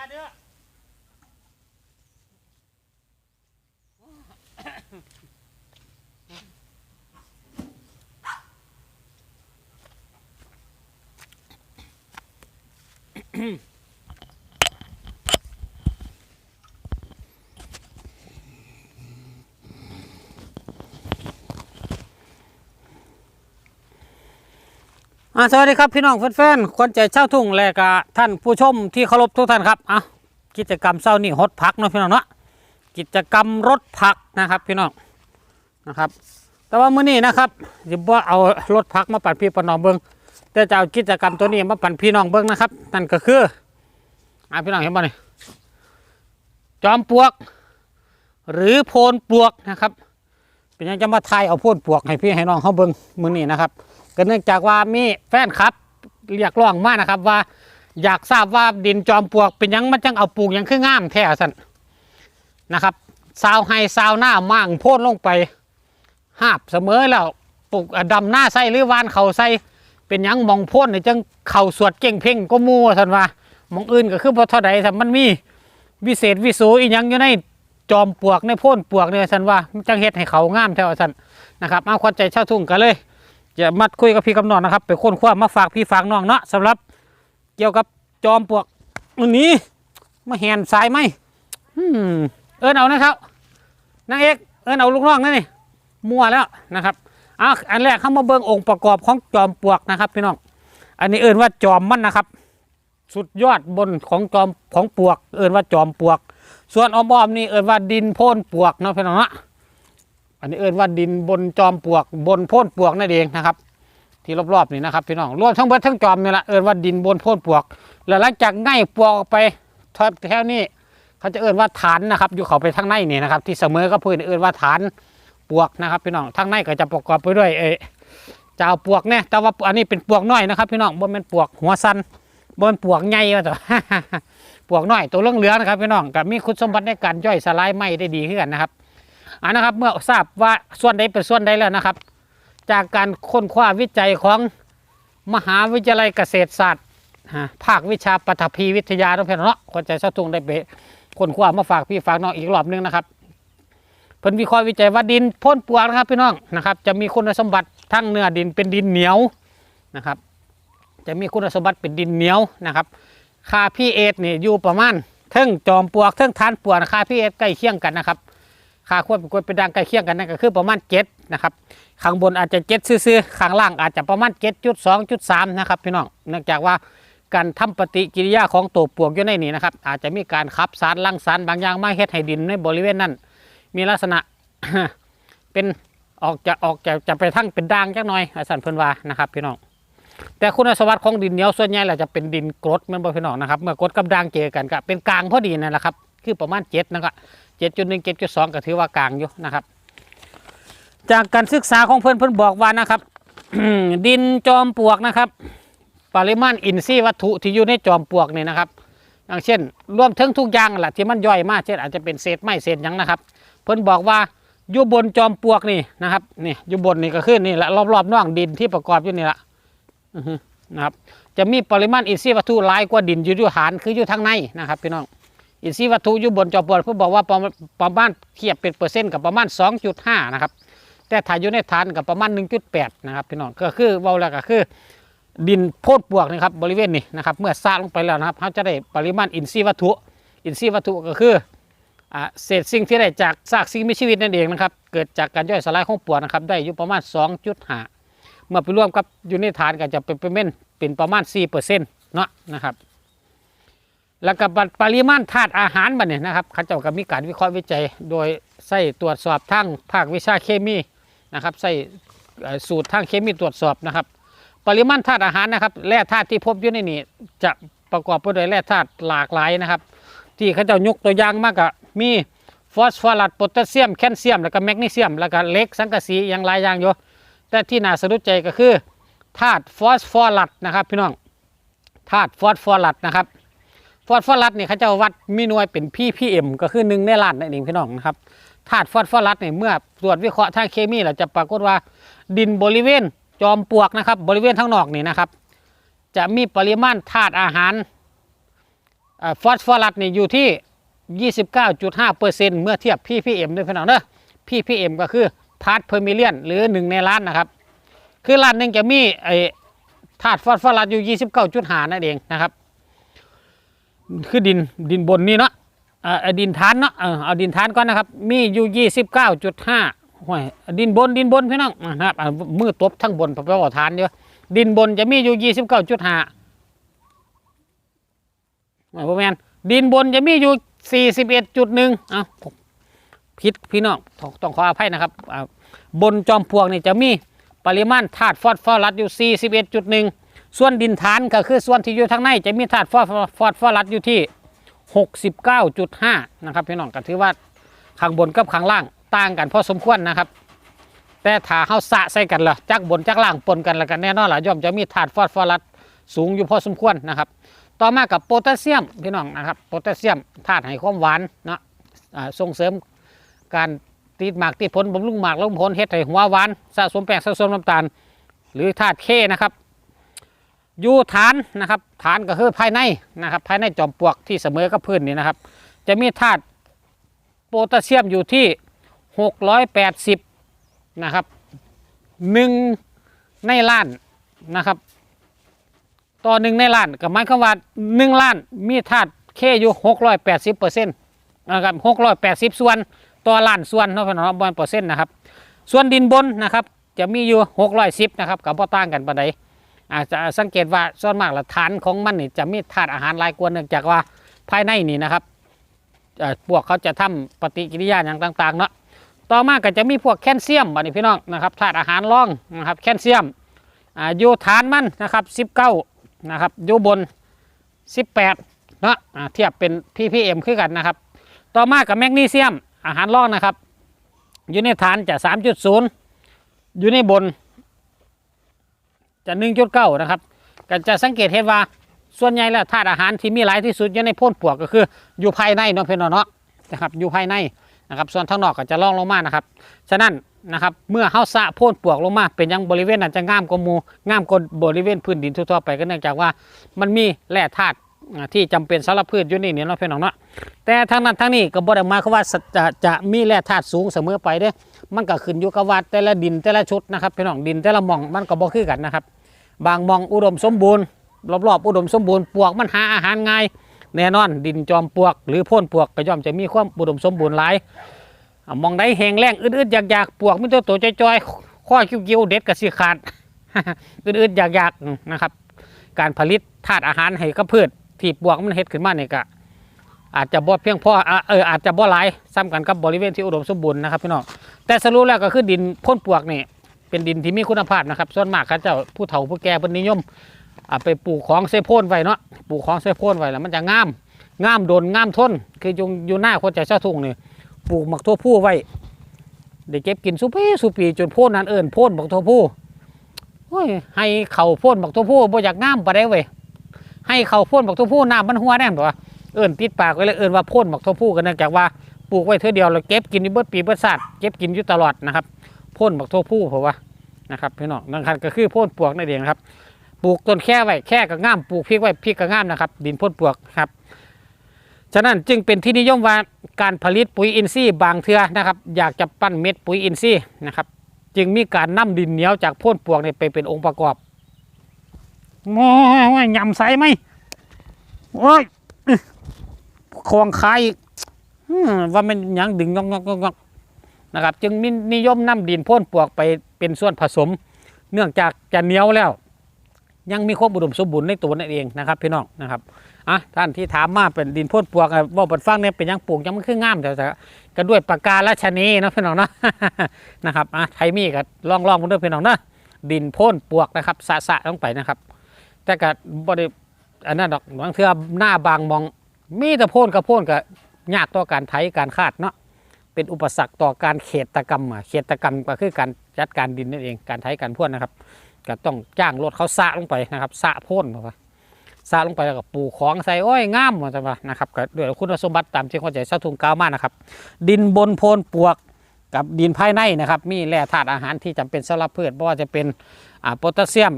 าเด้ออ่าสวัสดีครับพี่น้องแฟนๆคนใจเช่าทุ่งและกะท่านผู้ชมที่เคารพทุกท่านครับอะกิจกรรมเช้านี่ฮดพักเนาะพี่น้องเนาะกิจกรรมรถพักนะครับพี่น้องนะครับ แต่ว่ามื้อนี้นะครับจะบ่เอารถพักมาปั่นพี่ปนน้องเบิ้งแต่จะเอากิจกรรมตัวนี้มาปั่นพี่น้องเบิ้งนะครับนั่นก็คืออะพี่น้องเห็นบ่นี่จอมปลวก หรือโพนปลวกนะครับเป็นยังจะมาทายเอาโพนปลวกให้พี่ให้น้องเขาเบิ้งมื้อนี้นะครับ ก็เนื่องจากว่ามีแฟนครับเรียกร้องมานะครับว่า อยากทราบว่าดินจอมปลวกเป็นยังมันจังเอาปลูกยังคืองามแท้สันนะครับซาวไฮซาวหน้ามั่งโพ่นลงไปหาบเสมอแล้วปลูกอะดำหน้าใส่หรือวานเขาใส่เป็นยังมองโพ่นนี่จังเข่าสวดเก่งเพ่งก็มัวสันว่ามองอื่นก็คือพอเท่าใดสันมันมีวิเศษวิโสอีหยังอยู่ในจอมปลวกในโพ่นปลวกเนี่ยสันว่าจังเฮ็ดให้เขางามแท้สันนะครับเอาความใจเช่าทุ่งกันเลย จะมาคุยกับพี่กำนองนะครับ ไปค้นคว้ามาฝากพี่ฝากน้องเนาะสำหรับเกี่ยวกับจอมปลวกอันนี้มาแหนสายไหมเอิญเอานะครับนางเอกเอิญเอาลูกน้องนั่นนี่มั่วแล้วนะครับอะอันแรกเข้ามาเบิ่งองค์ประกอบของจอมปลวกนะครับพี่น้องอันนี้เอิญว่าจอมมันนะครับ สุดยอดบนของจอมของปลวก เอิญว่าจอมปลวก ส่วนอ้อมๆนี่เอิญว่าดินโพ่นปลวกเนาะพี่น้องเนาะ อันนี้เอิ้นว่าดินบนจอมปลวกบนโพ่นปลวกนั่นเองนะครับ ที่รอบๆนี่นะครับพี่น้องรวมทั้งเบิดทั้งจอมนี่แหละเอิ้นว่าดินบนโพ่นปลวก แล้วหลังจากง่ายปลวกออกไปแถวนี้เขาจะเอิ้นว่าฐานนะครับ อยู่เขาไปทางในนี่นะครับ ที่เสมอก็พื่อนเอิ้นว่าฐานปลวกนะครับพี่น้องทางในก็จะประกอบไปด้วยเอจ้าปวกเนี่ยแต่ว่าอันนี้เป็นปวกน้อยนะครับพี่น้องบนเป็นปวกหัวสั้นบนปวกใหญ่ว่าต่ปวกน้อยตัวเหลืองนะครับพี่น้องกับมีคุณสมบัติในการย่อยสลายไหม้ได้ดีขึ้นนะครับ อันนะครับเมื่อทราบว่าส่วนใดเป็นส่วนใดแล้วนะครับ จากการค้นคว้าวิจัยของมหาวิทยาลัยเกษตรศาสตร์ภาควิชาปฐพีวิทยาต้องเพื่อนเนาะคนใจสะทุงได้ไปค้นคว้ามาฝากพี่ฝากน้องอีกรอบหนึงนะครับเพิ่นวิเคราะห์วิจัยว่าดินพ่นปลวกนะครับพี่น้องนะครับ จะมีคุณสมบัติทั้งเนื้อดินเป็นดินเหนียวนะครับ จะมีคุณสมบัติเป็นดินเหนียวนะครับค่าพีเอสนี่อยู่ประมาณเทิงจอมปลวกเทิงทานปลวกค่าพีเอสใกล้เคียงกันนะครับ ค่าควบเป็นกวนเป็นดังใกล้เคียงกันนั่นก็คือประมาณเจ็ดนะครับข้างบนอาจจะเจ็ดซื่อๆข้างล่างอาจจะประมาณเจ็ดจุดสองจุดสามนะครับพี่น้องเนื่องจากว่าการทำปฏิกิริยาของตัวปวกอยู่ในนี้นะครับอาจจะมีการขับสารลังสารบางอย่างมาเฮ็ดให้ดินในบริเวณนั้น มีลักษณะเป็นออกจะออกจะจะไปทั้งเป็นด่างจักหน่อยอาสันเพิ่นว่านะครับพี่น้องแต่คุณสมบัติของดินเหนียวส่วนใหญ่เราจะเป็นดินกรดแม่นบ่พี่น้องนะครับเมื่อกรดกับด่างเจอกันก็เป็นกลางพอดีนั่นแหละครับคือประมาณเจ็ดนะครับ เจ็ดจุดหนึ่งเจ็ดจุดสองก็ถือว่ากลางอยู่นะครับ จากการศึกษาของเพื่อนเพื่อนบอกว่านะครับ ดินจอมปลวกนะครับ ปริมาณอินทรีย์วัตถุที่อยู่ในจอมปลวกนี่นะครับ อย่างเช่น รวมถึงทุกอย่างแหละที่มันย่อยมากเช่นอาจจะเป็นเศษไม้เศษยังนะครับ เพื่อนบอกว่าอยู่บนจอมปลวกนี่นะครับนี่อยู่บนนี่ก็คือนี่แหละรอบๆน่องดินที่ประกอบอยู่นี่แหละนะครับจะมีปริมาณอินทรีย์วัตถุหลายกว่าดินอยู่ที่ฐานคืออยู่ทางในนะครับพี่น้อง อินทรีย์วัตถุอยู่บนจอปวกเพื่อบอกว่าประมาณประมาณเทียบเป็นเปอร์เซ็นต์กับประมาณ 2.5 นะครับ แต่ถ้ายอยู่ในฐานกับประมาณ 1.8 นะครับพี่น้องก็คือเบาแล้วก็คือดินโพดปลวกนะครับบริเวณนี้นะครับเมื่อซาลงไปแล้วนะครับเขาจะได้ปริมาณอินทรีย์วัตถุ อินทรีย์วัตถุก็คือเศษสิ่งที่ได้จากซากสิ่งมีชีวิตนั่นเองนะครับเกิดจากการย่อยสลายของปวกนะครับได้อยู่ประมาณ 2.5 เมื่อไปรวมกับอยู่ในฐานก็จะเป็นเป็นเป็นประมาณ4%เนาะนะครับ แล้วก็ปริมาณธาตุอาหารบัดเนี่ยนะครับเขาเจ้าก็มีการวิเคราะห์วิจัย โดยใส่ตรวจสอบทางภาควิชาเคมีนะครับใส่สูตรทางเคมีตรวจสอบนะครับ ปริมาณธาตุอาหารนะครับแร่ธาตุที่พบอยู่ในนี้จะประกอบไปด้วยแร่ธาตุหลากหลายนะครับ ที่เขาเจ้ายกตัวอย่างมากก็มีฟอสฟอรัสโพแทสเซียมแคลเซียม แล้วก็แมกนีเซียม แล้วก็เหล็กสังกะสีอย่างหลายอย่างอยู่แต่ที่น่าสะดุดใจก็คือธาตุฟอสฟอรัสนะครับพี่น้องธาตุฟอสฟอรัสนะครับ ฟอสฟอรัสเนี่ยเขาจะวัดมีหน่วยเป็น ppm ก็คือหนึ่งในล้านนั่นเองพี่น้องนะครับธาตุฟอสฟอรัสเนี่ยเมื่อตรวจวิเคราะห์ทางเคมีเราจะปรากฏว่า ดินบริเวณจอมปลวกนะครับ บริเวณทั้งนอกนี่นะครับ จะมีปริมาณธาตุอาหารฟอสฟอรัสเนี่ยอยู่ที่ 29.5เปอร์เซ็นต์เมื่อเทียบ ppm ด้วยพี่น้องเด้อ ppm ก็คือพาร์ทเพอร์มิเลียนหรือ 1 ในล้านนะครับ คือล้านหนึ่งจะมีไอธาตุฟอสฟอรัสอยู่ 29.5นั่นเองนะครับ คือดินดินบนนี่เนาะเอ่อเอาดินทานเนาะเออเอาดินทานก่อนนะครับ มีอยู่29.5ห่วยดินบนดินบนพี่น้องนะครับมือตบทั้งบนเพราะว่าทานเยอะดินบนจะมีอยู่29.5ไม่พ่อแมนดินบนจะมีอยู่41.1เอ้าผิดพี่น้องต้องต้องขออภัยนะครับบนจอมปลวกนี่จะมีปริมาณธาตุฟอสฟอรัสอยู่ 41.1 ส่วนดินฐานก็คือส่วนที่อยู่ทางในจะมีธาตุฟอสฟอสฟอรัสอยู่ที่ 69.5 นะครับพี่น้องก็ถือว่าข้างบนกับข้างล่างต่างกันพอสมควรนะครับ แต่ถ้าเขาสะใส่กันละจักบนจักล่างปนกันแล้วกันแน่นอนล่ะย่อมจะมีธาตุฟอสฟอรัสสูงอยู่พอสมควรนะครับ ต่อมากับโพแทสเซียมพี่น้องนะครับโพแทสเซียมธาตุให้ความหวานนะส่งเสริมการติดหมากติดผลบำรุงหมากบำรุงผลเฮ็ดให้หัวหวานสะสมแป้งสะสมน้ำตาล หรือธาตุเคนะครับ อยู่ฐานนะครับฐานก็คือภายในนะครับภายในจอมปลวกที่เสมอกับพื้นนี่นะครับ จะมีธาตุโพแทสเซียมอยู่ที่ 680นะครับหนึ่งในล้านนะครับ ต่อหนึ่งในล้านก็หมายความว่าหนึ่งล้านมีธาตุเคอยู่หกร้อยแปดสิบเปอร์เซ็นต์นะครับหกร้อยแปดสิบส่วนต่อล้านส่วนเนาะพี่น้องบอลเปอร์เซ็นต์นะครับ ส่วนดินบนนะครับจะมีอยู่หกร้อยสิบนะครับกับพ่ต่างกันปานใด อาจจะสังเกตว่าส่วนมากละฐานของมันนี่จะมีธาตุอาหารหลายกว่าเนื่องจากว่าภายในนี่นะครับพวกเขาจะทำปฏิกิริยาอย่างต่างๆเนาะต่อมาก็จะมีพวกแคลเซียมบัดนี้พี่น้องนะครับธาตุอาหารรองนะครับแคลเซียมอยู่ฐานมันนะครับสิบเก้านะครับอยู่บน 18เนาะเทียบเป็น ppm คือกันนะครับ ต่อมากับแมกนีเซียมอาหารร่องนะครับ อยู่ในฐานจะ 3.0 อยู่ในบน จะ1.9นะครับก็จะสังเกตเห็นว่าส่วนใหญ่แล้วธาตุอาหารที่มีหลายที่สุดอยู่ในโพ่นปวกก็คืออยู่ภายในเนาะเพื่อนเนาะนะครับอยู่ภายในนะครับส่วนข้างนอกก็จะล่องลงมานะครับฉะนั้นนะครับเมื่อเฮาสะโพ่นปวกลงมาเป็นยังบริเวณนั้นจะงามกว่ามูงามกว่าบริเวณพื้นดินทั่วๆไปก็เนื่องจากว่ามันมีแร่ธาตุที่จำเป็นสำหรับพืชอยู่นี่เนี่ยเนาะพี่น้องเนาะแต่ทั้งนั้นทั้งนี้ก็บ่ได้มายควาว่าจะจะมีแร่ธาตุสูงเสมอไปเด้มันก็ขึ้นอยู่กับว่าแต่ละดินแต่ละชุดนะครับพี่น้องดินแต่ละหม่องมันก็บ่คือกันนะครับ บางมองอุดมสมบูรณ์รอบๆอุดมสมบูรณ์ปลวกมันหาอาหารง่ายแน่นอน ดินจอมปลวก หรือพ่นปลวกก็ย่อมจะมีความอุดมสมบูรณ์หลายมองได้แหงแรงอึดๆอยากๆปวกมีตัวตัวจอยๆข้อคิ้วๆเด็ดกระสีขาดอึดๆอยากๆนะครับ การผลิตธาตุอาหารให้กับพืชที่ปวกมันเฮ็ดขึ้นมาเนี่ยก็อาจจะบ่เพียงพอเอออาจจะบ่หลายซ้ำกันกับบริเวณที่อุดมสมบูรณ์นะครับพี่น้องแต่สรุปแล้วก็คือดินพ่นปวกนี่ เป็นดินที่มีคุณภาพนะครับ ส่วนมากเขาจ้าผู้เฒ่าผู้แก่เพิ่นนิยมอะไปปลูกของเซโพนไว้เนาะปลูกของเซโพนไว้แล้วมันจะงามงามโดนงามทน คืออยู่อยู่หน้าคนใจเช่าทุ่งนี่ปลูกหมักทั่วผู้ไว้ได้เก็บกินสุปีสุปีจนโพ่นนั้นเอิญโพ่นหมักทั่วผู้โอ้ยให้เข่าโพ่นหมักทั่วผู้บ่อยากน้ำไปได้เว้ยให้เข่าโพ่นหมักทั่วผู้น้ำมันหัวแน่นตัวเอิญติดปากไว้เลยเอิญว่าโพ่นหมักทั่วผู้กันเนื่องจากว่าปลูกไว้เท่าเดียวแล้วเก็บกินอยู่เบิดปีเบิดศาสตร์เก็บกินอยู่ตลอดนะครับ พ่นหมักทั่วผู้เพราะว่านะครับพี่น้องนั่นคันก็คือพ่นปลวกนั่นเองครับ ปลูกต้นแค่ไว้แค่ก็ง่ามปลูกพริกไว้พริกก็ง่ามนะครับ ดินพ่นปลวกครับ ฉะนั้นจึงเป็นที่นิยมว่าการผลิตปุ๋ยอินทรีย์บางเทือนะครับ อยากจะปั้นเม็ดปุ๋ยอินทรีย์นะครับ จึงมีการนำดินเหนียวจากพ่นปลวกเนี่ยไปเป็นองค์ประกอบโอ้ยยำใสไหมโอ้ยอึคองคายว่ามันยังดึงงงอกงอกงอก นะครับ จึงมีนิยมนำดินพ่นปวกไปเป็นส่วนผสม เนื่องจากจะเหนียวแล้ว ยังมีความอุดมสมบูรณ์ในตัวนั่นเองนะครับพี่น้องนะครับอะท่านที่ถามมาเป็นดินพ่นปวกอะว่าบนฟังเนี่ยเป็นยังปลูกยังมันคือง่ามแต่ก็ด้วยปากการาชนีนะพี่น้องนะนะครับอะไทมีก็ลองลองมาด้วยพี่น้องนะดินพ่นปวกนะครับสะสะลงไปนะครับ แต่ก็บ่ได้อันนั้นดอกบางเทือหน้าบางมอง มีแต่พ่นกับพ่นก็ยากต่อการไถการคาดเนาะ เป็นอุปสรรคต่อการเขตกรรมอะเขตกรรมก็คือการจัดการดินนั่นเองการไถการพ่นนะครับก็ต้องจ้างรถเขาสะลงไปนะครับสะพ่นเข้าไปซาลงไปแล้วก็ปลูกของใส่โอ้อยงามว่าจะว่านะครับก็ด้วยคุณสมบัติตามที่เข้าใจเสาทุงกาวมากนะครับ ดินบนโพนปวกกับดินภายในนะครับ มีแร่ธาตุอาหารที่จำเป็นสำหรับพืชไม่ว่าจะเป็นอ่าโพแทสเซียม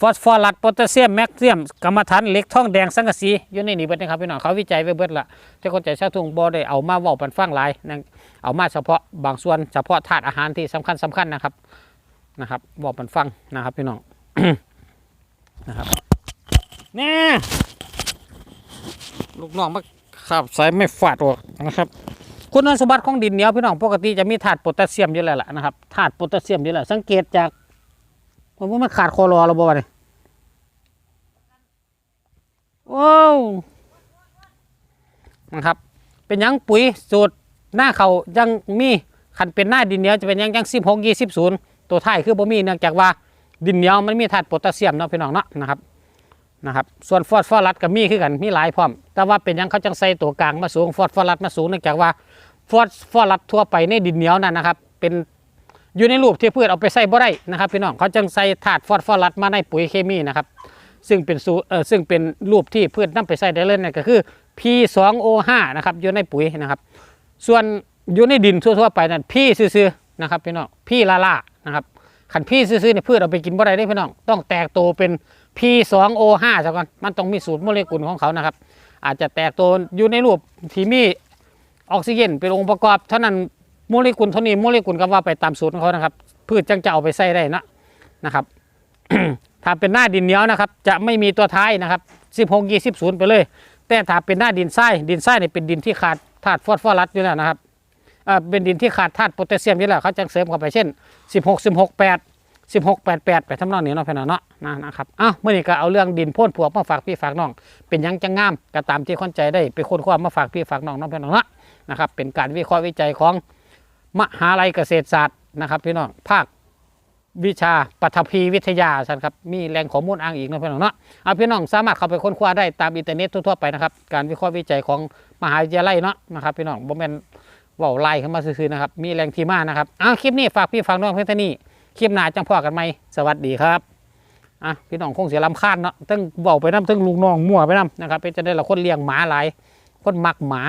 ฟอสฟอรัสโพแทสเซียมแมกนีเซียมกรรมฐานเหล็กทองแดงสังกะสีอยู่ในนี้เบิดนะครับพี่น้องเขาวิจัยไว้เบิดละแต่คนใจชาทุ่งบ่ได้เอามาเว้าปันฟังหลายนะเอามาเฉพาะบางส่วนเฉพาะธาตุอาหารที่สำคัญสำคัญนะครับนะครับเว้าปันฟังนะครับพี่น้องนะครับแนี่ลูกน้องมาขับสายไม่ฟาดออกนะครับคุณสมบัติของดินเหนียวพี่น้องปกติจะมีธาตุโพแทสเซียมอยู่แล้วล่ะนะครับธาตุโพแทสเซียมอยู่แล้วสังเกตจากผมว่ามันขาดคอรอเราบ่เนี่ย โอ้วนะครับ เป็นยังปุ๋ยสูตรหน้าเขายังมีขันเป็นหน้าดินเหนียวจะเป็นยังยังสิบหกยี่สิบศูนย์ตัวท้ายคือบ่มีเนื่องจากว่าดินเหนียวมันมีธาตุโพแทสเซียมเนาะพี่น้องเนาะนะครับนะครับ ส่วนฟอสฟอรัสก็มีคือกันมีหลายพร้อม แต่ว่าเป็นยังเขาจังใส่ตัวกลางมาสูงฟอสฟอรัสมาสูงเนื่องจากว่าฟอสฟอรัสทั่วไปในดินเหนียวนั่นนะครับ เป็นอยู่ในรูปที่พืชเอาไปใส่บ่ได้นะครับพี่น้องเขาจึงใส่ธาตุฟอสฟอรัสมาในปุ๋ยเคมีนะครับ ซึ่งเป็นสูเออซึ่งเป็นรูปที่พืชนํไปใส่ได้เลยนั่นก็คือ P2O5 นะครับอยู่ในปุ๋ยนะครับ ส่วนอยู่ในดินทั่วๆไปนั่นพี่ซื่อๆนะครับพี่น้องพี่ลาล่านะครับขันพี่ซื่อๆเนี่ยพืชเอาไปกินบ่ได้ได้พี่น้องต้องแตกโตเป็น P2O5 ซะก่อนมันต้องมีสูตรโมเลกุลของเขานะครับ อาจจะแตกโตอยู่ในรูปที่มีออกซิเจนเป็นองค์ประกอบเท่านั้นโมเลกุลเท่านี้โมเลกุลก็ว่าไปตามสูตรของเขานะครับ พืชจังจะเอาไปใส่ได้นะนะครับ ถ้าเป็นหน้าดินเหนียวนะครับ จะไม่มีตัวท้ายนะครับ16 20 0ไปเลย แต่ถ้าเป็นหน้าดินทรายดินทรายเนี่ยเป็นดินที่ขาดธาตุฟอสฟอรัสอยู่แล้วนะครับอ่าเป็นดินที่ขาดธาตุโพแทสเซียมอยู่แล้วเขาจะเสริมเข้าไปเช่น 16 16 8 16 8 8ไปทำนองนี้เนาะพี่น้องเนาะนะนะครับอ้าวเมื่อนี้ก็เอาเรื่องดินพ่นผัวมาฝากพี่ฝากน้อง เป็นยังจังงามก็ตามที่คนใจได้ไปค้นคว้ามาฝากพี่ฝากน้องเน้องพี่น้องเนาะนะครับเป็นการวิเคราะห์วิจัยของมหาลัยเกษตรศาสตร์นะครับพี่น้องภาค วิชาปฐพีวิทยาสันครับมีแหล่งข้อมูลอ้างอีกนะพี่น้องเนาะเอาพี่น้องสามารถเข้าไปค้นคว้าได้ตามอินเทอร์เน็ตทั่วๆไปนะครับการวิเคราะห์วิจัยของมหาวิทยาลัยเนาะนะครับพี่น้องบ่แม่นว่าไล่ขึ้นมาซื่อๆนะครับมีแหล่งที่มานะครับอ้าวคลิปนี้ฝากพี่ฝากน้องเพื่อนท่านี้คลิปหน้าจังพ่อกันไหมสวัสดีครับอะพี่น้องคงเสียลำคาญเนาะตั้งเบาไปน้ำตั้งลุงน้องมั่วไปน้ำนะครับเป็นจะได้ละคนเลี้ยงหมาหลายคนมักหมา